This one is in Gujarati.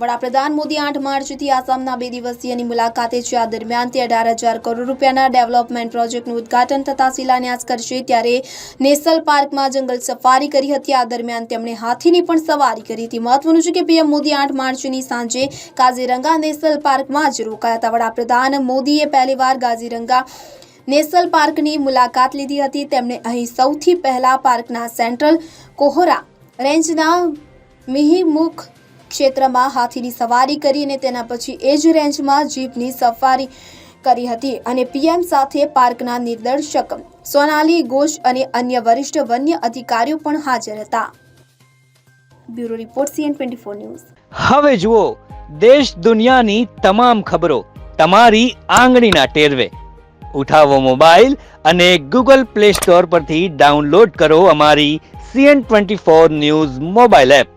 વડાપ્રધાન મોદી આઠ માર્ચથી આસામના બે દિવસીયની મુલાકાતે છે. આ દરમિયાન તે અઢાર હજાર કરોડ રૂપિયાના ડેવલપમેન્ટ પ્રોજેક્ટનું ઉદ્ઘાટન થતા શિલાન્યાસ કરશે. ત્યારે નેશનલ પાર્કમાં જંગલ સફારી કરી હતી. આ દરમિયાન તેમણે હાથીની પણ સવારી કરી હતી. મહત્વનું છે કે પીએમ મોદી આઠ માર્ચની સાંજે કાઝીરંગા નેશનલ પાર્કમાં જ રોકાયા હતા. વડાપ્રધાન મોદીએ પહેલીવાર કાઝીરંગા નેશનલ પાર્કની મુલાકાત લીધી હતી. તેમણે અહીં સૌથી પહેલા પાર્કના સેન્ટ્રલ કોહોરા રેન્જના મિહિમુખ ક્ષેત્રમાં હાથીની સવારી કરી અને તેના પછી એ જ રેન્જમાં જીપની સફારી કરી હતી અને પીએમ સાથે પાર્કના નિર્દેશક સોનાલી ઘોષ અને અન્ય વરિષ્ઠ વન્ય અધિકારીઓ પણ હાજર હતા. Bureau report CN twenty four news. હવે જુઓ, દેશ દુનિયાની તમામ ખબરો તમારી આંગળીના ટેરવે. ઉઠાવો મોબાઈલ અને ગૂગલ પ્લે સ્ટોર પરથી ડાઉનલોડ કરો અમારી CN twenty four news mobile app.